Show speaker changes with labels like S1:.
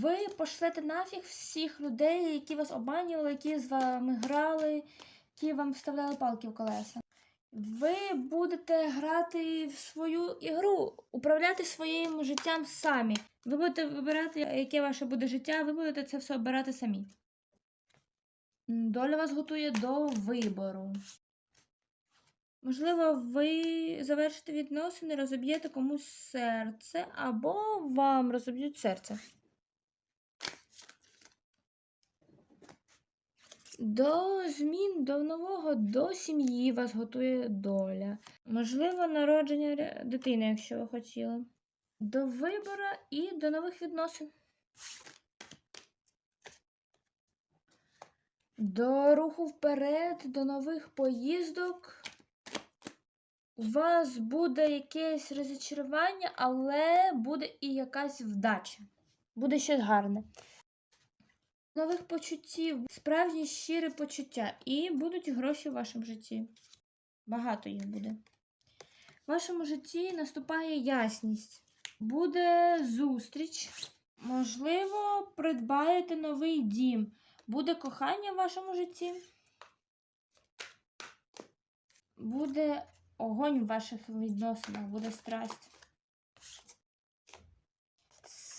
S1: Ви пошлете нафіг всіх людей, які вас обманювали, які з вами грали, які вам вставляли палки в колеса. Ви будете грати в свою ігру, управляти своїм життям самі. Ви будете вибирати, яке ваше буде життя, ви будете це все обирати самі. Доля вас готує до вибору. Можливо, ви завершите відносини, розоб'єте комусь серце, або вам розоб'ють серце. До змін, до нового, до сім'ї вас готує доля. Можливо, народження дитини, якщо ви хотіли. До вибору і до нових відносин. До руху вперед, до нових поїздок. У вас буде якесь розчарування, але буде і якась вдача. Буде щось гарне. Нових почуттів, справжні щирі почуття. І будуть гроші в вашому житті. Багато їх буде. В вашому житті наступає ясність. Буде зустріч. Можливо, придбаєте новий дім. Буде кохання в вашому житті. Буде огонь в ваших відносинах, буде страсть.